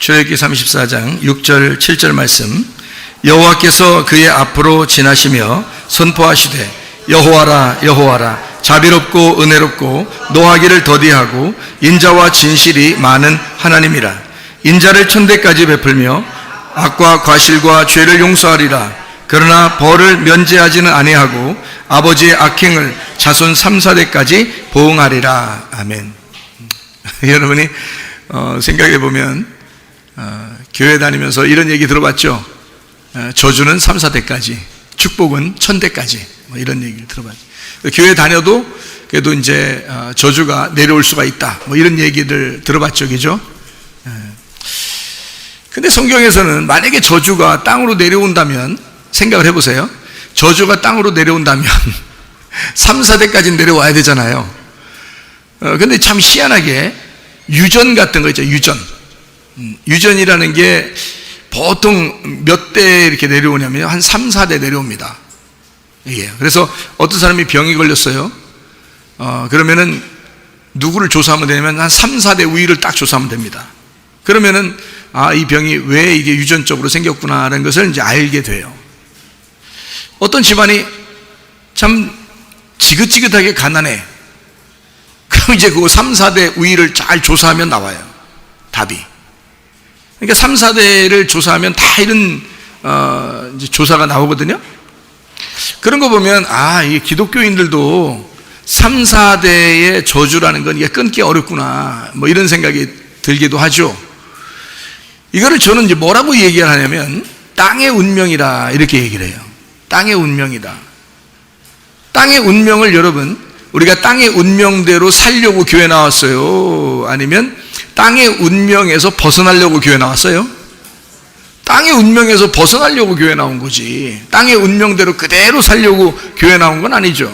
출애굽기 34장 6절 7절 말씀. 여호와께서 그의 앞으로 지나시며 선포하시되 여호와라 여호와라 자비롭고 은혜롭고 노하기를 더디하고 인자와 진실이 많은 하나님이라. 인자를 천대까지 베풀며 악과 과실과 죄를 용서하리라. 그러나 벌을 면제하지는 아니하고 아버지의 악행을 자손 3, 4대까지 보응하리라. 아멘. 여러분이 어, 생각해 보면 어, 교회 다니면서 이런 얘기 들어봤죠. 어, 저주는 3, 4대까지, 축복은 1000대까지 뭐 이런 얘기를 들어봤죠. 교회 다녀도 그래도 이제 어, 저주가 내려올 수가 있다. 뭐 이런 얘기를 들어봤죠, 그죠? 예. 근데 성경에서는 만약에 저주가 땅으로 내려온다면 생각을 해보세요. 저주가 땅으로 내려온다면 3, 4대까지 내려와야 되잖아요. 어, 근데 참 희한하게 유전 같은 거 있죠, 유전. 음, 유전이라는 게 보통 몇 대 이렇게 내려오냐면 한 3, 4대 내려옵니다. 이게. 그래서 어떤 사람이 병이 걸렸어요. 어, 그러면은 누구를 조사하면 되냐면 한 3, 4대 우위를 딱 조사하면 됩니다. 그러면은 아, 이 병이 왜 이게 유전적으로 생겼구나라는 것을 이제 알게 돼요. 어떤 집안이 참 지긋지긋하게 가난해. 그럼 이제 그 3, 4대 우위를 잘 조사하면 나와요. 답이. 그러니까 3, 4대를 조사하면 다 이런 어, 조사가 나오거든요. 그런 거 보면 아, 이 기독교인들도 3, 4대의 저주라는 건 이게 끊기 어렵구나. 뭐 이런 생각이 들기도 하죠. 이거를 저는 이제 뭐라고 얘기를 하냐면 땅의 운명이라 이렇게 얘기를 해요. 땅의 운명이다. 땅의 운명을 여러분 우리가 땅의 운명대로 살려고 교회 나왔어요? 아니면 땅의 운명에서 벗어나려고 교회 나왔어요? 땅의 운명에서 벗어나려고 교회 나온 거지. 땅의 운명대로 그대로 살려고 교회 나온 건 아니죠.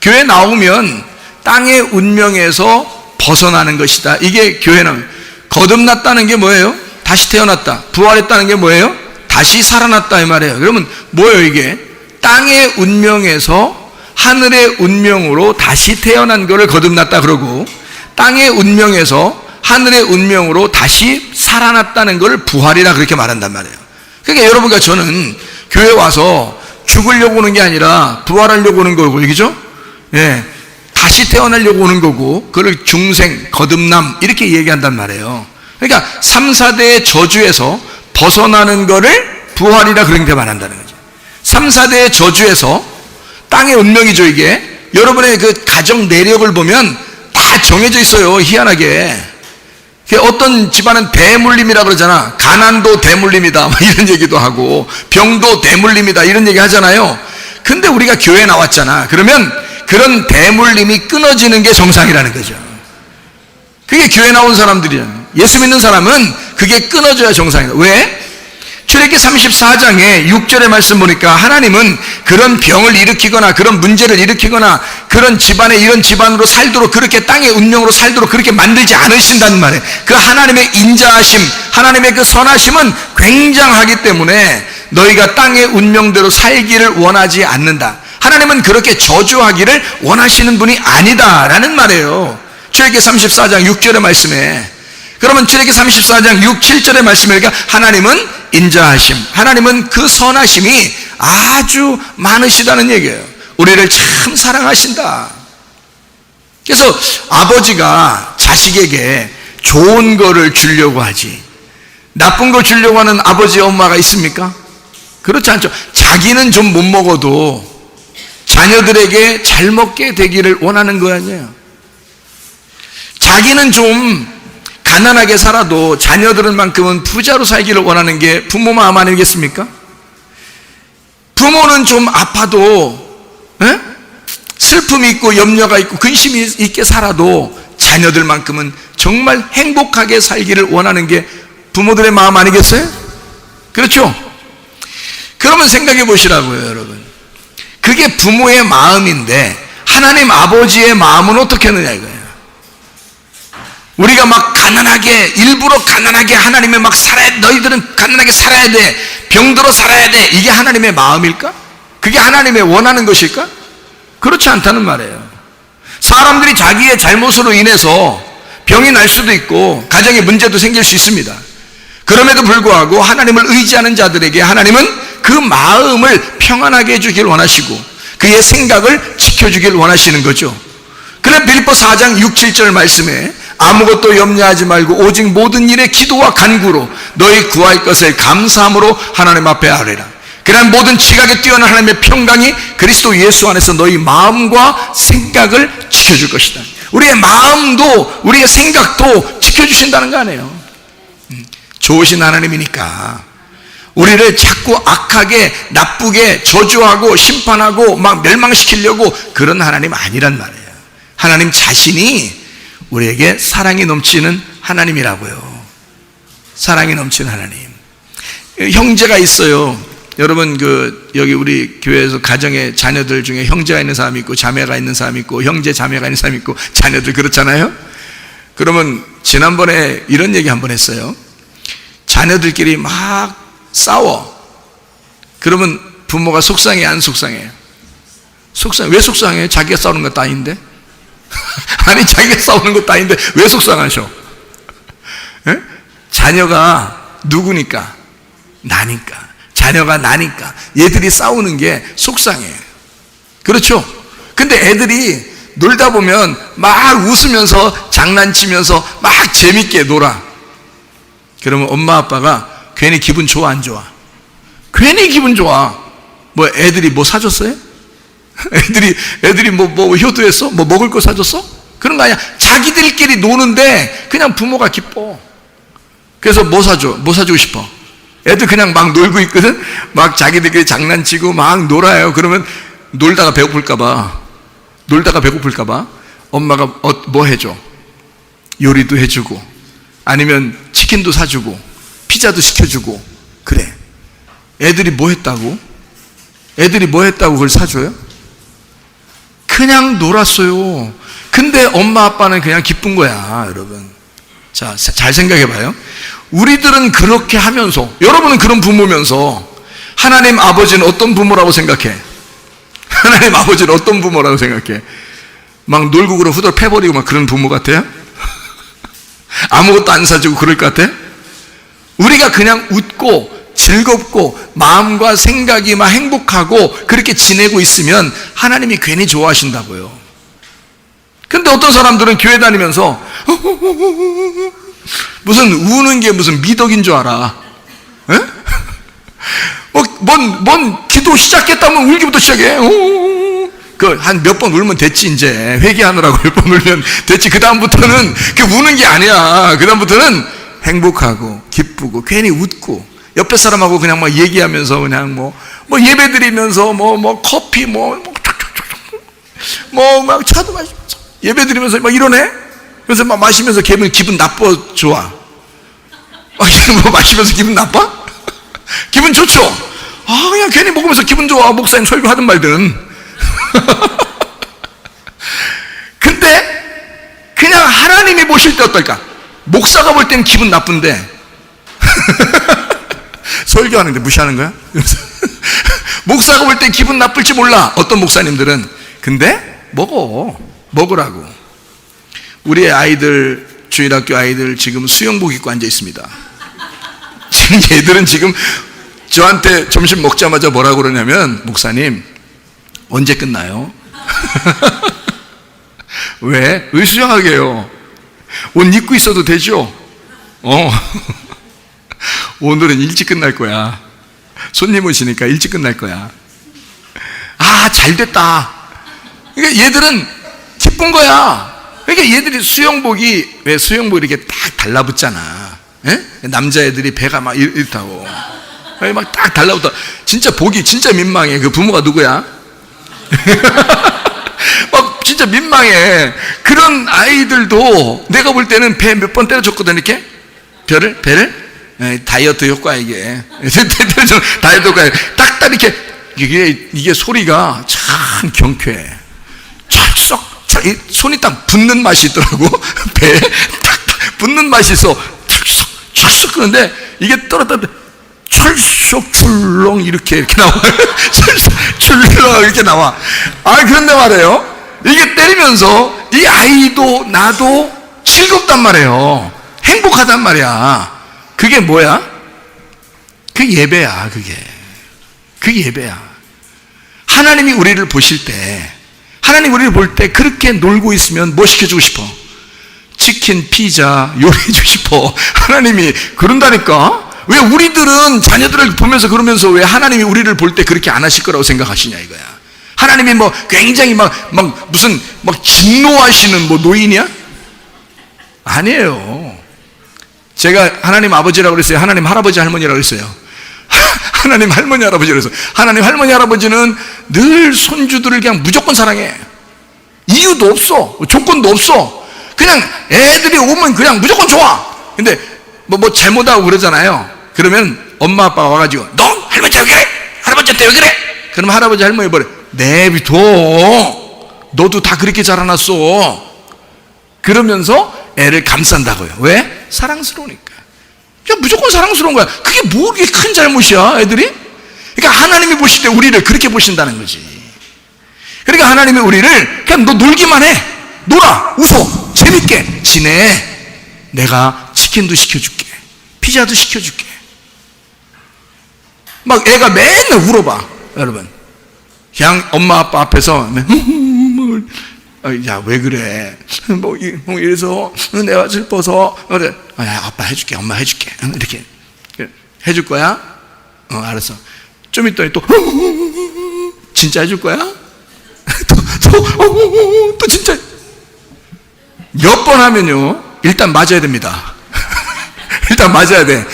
교회 나오면 땅의 운명에서 벗어나는 것이다. 이게 교회는 거듭났다는 게 뭐예요? 다시 태어났다. 부활했다는 게 뭐예요? 다시 살아났다 이 말이에요. 그러면 뭐예요 이게? 땅의 운명에서 하늘의 운명으로 다시 태어난 것을 거듭났다 그러고 땅의 운명에서 하늘의 운명으로 다시 살아났다는 걸 부활이라 그렇게 말한단 말이에요. 그러니까 여러분과 저는 교회 와서 죽으려고 오는 게 아니라 부활하려고 오는 거고, 그죠? 예. 다시 태어나려고 오는 거고, 그걸 중생, 거듭남, 이렇게 얘기한단 말이에요. 그러니까 3, 4대의 저주에서 벗어나는 거를 부활이라 그렇게 말한다는 거죠. 3, 4대의 저주에서 땅의 운명이죠, 이게. 여러분의 그 가정 내력을 보면 다 정해져 있어요, 희한하게. 어떤 집안은 대물림이라 그러잖아. 가난도 대물림이다. 막 이런 얘기도 하고, 병도 대물림이다. 이런 얘기 하잖아요. 근데 우리가 교회 나왔잖아. 그러면 그런 대물림이 끊어지는 게 정상이라는 거죠. 그게 교회 나온 사람들이야. 예수 믿는 사람은 그게 끊어져야 정상이다. 왜? 출애기 34장에 6절의 말씀 보니까 하나님은 그런 병을 일으키거나 그런 문제를 일으키거나 그런 집안에 이런 집안으로 살도록 그렇게 땅의 운명으로 살도록 그렇게 만들지 않으신다는 말이에요. 그 하나님의 인자하심, 하나님의 그 선하심은 굉장하기 때문에 너희가 땅의 운명대로 살기를 원하지 않는다. 하나님은 그렇게 저주하기를 원하시는 분이 아니다라는 말이에요. 출애기 34장 6절의 말씀에 그러면 출애기 34장 6, 7절의 말씀이니까 하나님은 인자하심, 하나님은 그 선하심이 아주 많으시다는 얘기예요. 우리를 참 사랑하신다. 그래서 아버지가 자식에게 좋은 거를 주려고 하지. 나쁜 거 주려고 하는 아버지, 엄마가 있습니까? 그렇지 않죠. 자기는 좀 못 먹어도 자녀들에게 잘 먹게 되기를 원하는 거 아니에요. 자기는 좀 가난하게 살아도 자녀들은만큼은 부자로 살기를 원하는 게 부모 마음 아니겠습니까? 부모는 좀 아파도 에? 슬픔이 있고 염려가 있고 근심이 있게 살아도 자녀들만큼은 정말 행복하게 살기를 원하는 게 부모들의 마음 아니겠어요? 그렇죠? 그러면 생각해 보시라고요, 여러분. 그게 부모의 마음인데 하나님 아버지의 마음은 어떻게 하느냐 이거예요. 우리가 막 가난하게 일부러 가난하게 하나님의 막 살아야 너희들은 가난하게 살아야 돼 병들어 살아야 돼 이게 하나님의 마음일까? 그게 하나님의 원하는 것일까? 그렇지 않다는 말이에요. 사람들이 자기의 잘못으로 인해서 병이 날 수도 있고 가정에 문제도 생길 수 있습니다. 그럼에도 불구하고 하나님을 의지하는 자들에게 하나님은 그 마음을 평안하게 해주길 원하시고 그의 생각을 지켜주길 원하시는 거죠. 그래 빌립보 4장 6, 7절 말씀에 아무것도 염려하지 말고 오직 모든 일에 기도와 간구로 너희 구할 것을 감사함으로 하나님 앞에 아뢰라. 그러한 모든 지각에 뛰어난 하나님의 평강이 그리스도 예수 안에서 너희 마음과 생각을 지켜줄 것이다. 우리의 마음도 우리의 생각도 지켜주신다는 거 아니에요. 음, 좋으신 하나님이니까 우리를 자꾸 악하게 나쁘게 저주하고 심판하고 막 멸망시키려고 그런 하나님 아니란 말이에요. 하나님 자신이 우리에게 사랑이 넘치는 하나님이라고요. 사랑이 넘치는 하나님. 형제가 있어요. 여러분 그 여기 우리 교회에서 가정에 자녀들 중에 형제가 있는 사람이 있고 자매가 있는 사람이 있고 형제 자매가 있는 사람이 있고 자녀들 그렇잖아요. 그러면 지난번에 이런 얘기 한 번 했어요. 자녀들끼리 막 싸워. 그러면 부모가 속상해 안 속상해요? 속상해. 왜 속상해? 자기가 싸우는 것도 아닌데. 아니 자기가 싸우는 것도 아닌데 왜 속상하셔? 예? 자녀가 누구니까? 나니까. 자녀가 나니까. 얘들이 싸우는 게 속상해. 그렇죠? 근데 애들이 놀다 보면 막 웃으면서 장난치면서 막 재밌게 놀아. 그러면 엄마 아빠가 괜히 기분 좋아 안 좋아? 괜히 기분 좋아. 뭐 애들이 뭐 사줬어요? 애들이 애들이 뭐뭐 효도했어? 뭐 먹을 거 사줬어? 그런 거 아니야. 자기들끼리 노는데 그냥 부모가 기뻐. 그래서 뭐 사줘? 뭐 사주고 싶어? 애들 그냥 막 놀고 있거든. 막 자기들끼리 장난치고 막 놀아요. 그러면 놀다가 배고플까봐 놀다가 배고플까봐 엄마가 어, 뭐 해줘? 요리도 해주고 아니면 치킨도 사주고 피자도 시켜주고 그래. 애들이 뭐 했다고? 애들이 뭐 했다고 그걸 사줘요? 그냥 놀았어요. 근데 엄마 아빠는 그냥 기쁜 거야, 여러분. 자, 잘 생각해 봐요. 우리들은 그렇게 하면서, 여러분은 그런 부모면서, 하나님 아버지는 어떤 부모라고 생각해? 하나님 아버지는 어떤 부모라고 생각해? 막 놀고 그러 후덜 패버리고 막 그런 부모 같아요? 아무것도 안 사주고 그럴 것 같아? 우리가 그냥 웃고 즐겁고 마음과 생각이 막 행복하고 그렇게 지내고 있으면 하나님이 괜히 좋아하신다고요. 근데 어떤 사람들은 교회 다니면서 무슨 우는 게 무슨 미덕인 줄 알아. 에? 뭐, 뭔, 뭔 기도 시작했다면 울기부터 시작해. 그 한 몇 번 울면 됐지 이제 회개하느라고 몇 번 울면 됐지 그 다음부터는 그 우는 게 아니야. 그 다음부터는 행복하고 기쁘고 괜히 웃고 옆에 사람하고 그냥 막 얘기하면서 그냥 뭐, 뭐 예배 드리면서 뭐, 뭐 커피 뭐, 뭐, 막 차도 마시면서 예배 드리면서 막 이러네? 그래서 막 마시면서 기분, 기분 나빠, 좋아. 막뭐 마시면서 기분 나빠? 기분 좋죠? 아, 그냥 괜히 먹으면서 기분 좋아. 목사님 설교 하든 말든. 근데, 그냥 하나님이 보실 때 어떨까? 목사가 볼땐 기분 나쁜데, 설교하는데 무시하는 거야? 목사가 볼 때 기분 나쁠지 몰라. 어떤 목사님들은. 근데 먹어. 먹으라고. 우리 아이들, 주일학교 아이들 지금 수영복 입고 앉아 있습니다. 지금 얘들은 지금 저한테 점심 먹자마자 뭐라고 그러냐면, 목사님, 언제 끝나요? 왜? 왜 수영하게요? 옷 입고 있어도 되죠? 어. 오늘은 일찍 끝날 거야. 손님 오시니까 일찍 끝날 거야. 아, 잘 됐다. 그러니까 얘들은 기쁜 거야. 그러니까 얘들이 수영복이, 왜 수영복 이렇게 딱 달라붙잖아. 에? 남자애들이 배가 막 이렇- 이렇다고. 막 딱 달라붙어. 진짜 보기 진짜 민망해. 그 부모가 누구야? 막 진짜 민망해. 그런 아이들도 내가 볼 때는 배 몇 번 때려줬거든, 이렇게. 별을? 배를? 에, 다이어트 효과 이게 다이어트 효과 딱딱 이렇게 이게 이게 소리가 참 경쾌해 이 손이 딱 붙는 맛이 있더라고. 배에 딱 붙는 맛이 있어. 철썩 철썩 그런데 이게 떨어졌다 철썩 출렁 이렇게 이렇게 나와. 철썩 출렁 이렇게 나와. 아 그런데 말이에요. 이게 때리면서 이 아이도 나도 즐겁단 말이에요. 행복하단 말이야. 그게 뭐야? 그 예배야, 그게. 그 예배야. 하나님이 우리를 보실 때, 하나님 우리를 볼 때 그렇게 놀고 있으면 뭐 시켜주고 싶어? 치킨, 피자, 요리해주고 싶어. 하나님이 그런다니까? 왜 우리들은 자녀들을 보면서 그러면서 왜 하나님이 우리를 볼 때 그렇게 안 하실 거라고 생각하시냐 이거야. 하나님이 뭐 굉장히 막, 막 무슨 막 진노하시는 뭐 노인이야? 아니에요. 제가 하나님 아버지라고 그랬어요. 하나님 할아버지 할머니라고 그랬어요. 하나님 할머니 할아버지라고 그랬어요. 하나님 할머니 할아버지는 늘 손주들을 그냥 무조건 사랑해. 이유도 없어. 조건도 없어. 그냥 애들이 오면 그냥 무조건 좋아. 근데 뭐, 뭐 잘못하고 그러잖아요. 그러면 엄마 아빠가 와가지고 너 할머니한테 왜 그래? 할아버지한테 왜 그래? 그럼 할아버지 할머니 버려. 내비둬. 너도 다 그렇게 자라났어. 그러면서 애를 감싼다고요. 왜? 사랑스러우니까. 그냥 무조건 사랑스러운 거야. 그게 뭐 그렇게 큰 잘못이야, 애들이? 그러니까 하나님이 보실 때 우리를 그렇게 보신다는 거지. 그러니까 하나님이 우리를 그냥 너 놀기만 해. 놀아. 웃어. 재밌게 지내. 내가 치킨도 시켜줄게. 피자도 시켜줄게. 막 애가 맨날 울어봐. 여러분. 그냥 엄마 아빠 앞에서 야 왜 그래? 뭐, 이- 뭐 이래서 내가 슬퍼서 그래. 어, 야, 아빠 해줄게. 엄마 해줄게. 응, 이렇게 해줄 거야? 어 알았어. 좀 있더니 또 진짜 해줄 거야? 또, 또, 어, 또 진짜 몇 번 하면요 일단 맞아야 됩니다. 일단 맞아야 돼.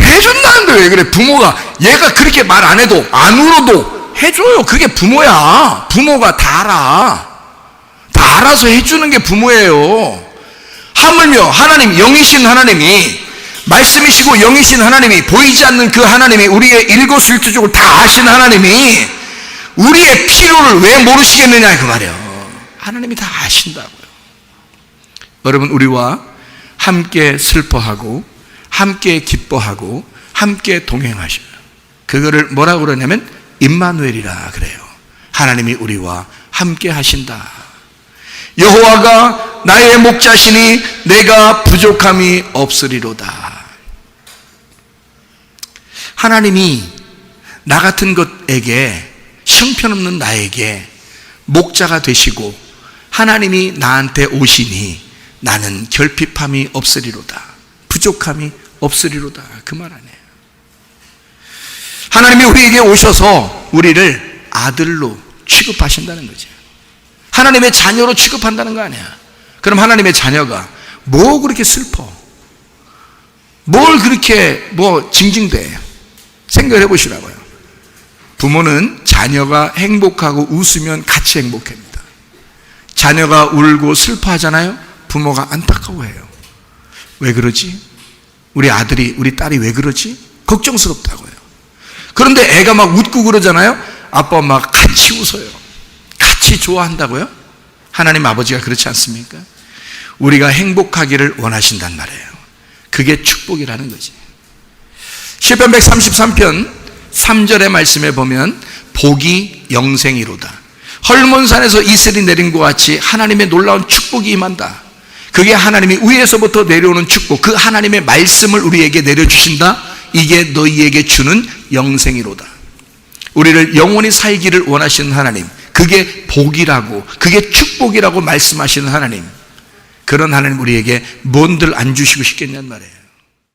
해준다는 데 왜 그래? 부모가 얘가 그렇게 말 안 해도 안 울어도 해줘요. 그게 부모야. 부모가 다 알아. 다 알아서 해주는 게 부모예요. 하물며 하나님 영이신 하나님이 말씀이시고 영이신 하나님이 보이지 않는 그 하나님이 우리의 일거수일투족을 다 아신 하나님이 우리의 필요를 왜 모르시겠느냐 그 말이에요. 하나님이 다 아신다고요. 여러분 우리와 함께 슬퍼하고 함께 기뻐하고 함께 동행하셔요. 그거를 뭐라고 그러냐면 임마누엘이라 그래요. 하나님이 우리와 함께 하신다. 여호와가 나의 목자시니 내가 부족함이 없으리로다. 하나님이 나 같은 것에게 형편없는 나에게 목자가 되시고 하나님이 나한테 오시니 나는 결핍함이 없으리로다. 부족함이 없으리로다. 그 말 아니에요. 하나님이 우리에게 오셔서 우리를 아들로 취급하신다는 거죠. 하나님의 자녀로 취급한다는 거 아니야. 그럼 하나님의 자녀가 뭐 그렇게 슬퍼? 뭘 그렇게 뭐 징징대? 생각을 해보시라고요. 부모는 자녀가 행복하고 웃으면 같이 행복합니다. 자녀가 울고 슬퍼하잖아요. 부모가 안타까워해요. 왜 그러지? 우리 아들이, 우리 딸이 왜 그러지? 걱정스럽다고요. 그런데 애가 막 웃고 그러잖아요. 아빠 엄마가 같이 웃어요. 같이 좋아한다고요? 하나님 아버지가 그렇지 않습니까? 우리가 행복하기를 원하신단 말이에요. 그게 축복이라는 거지. 시편 133편 3절의 말씀에 보면 복이 영생이로다. 헐몬산에서 이슬이 내린 것 같이 하나님의 놀라운 축복이 임한다. 그게 하나님이 위에서부터 내려오는 축복, 그 하나님의 말씀을 우리에게 내려주신다. 이게 너희에게 주는 영생이로다. 우리를 영원히 살기를 원하시는 하나님, 그게 복이라고, 그게 축복이라고 말씀하시는 하나님, 그런 하나님 우리에게 뭔들 안 주시고 싶겠냔 말이에요.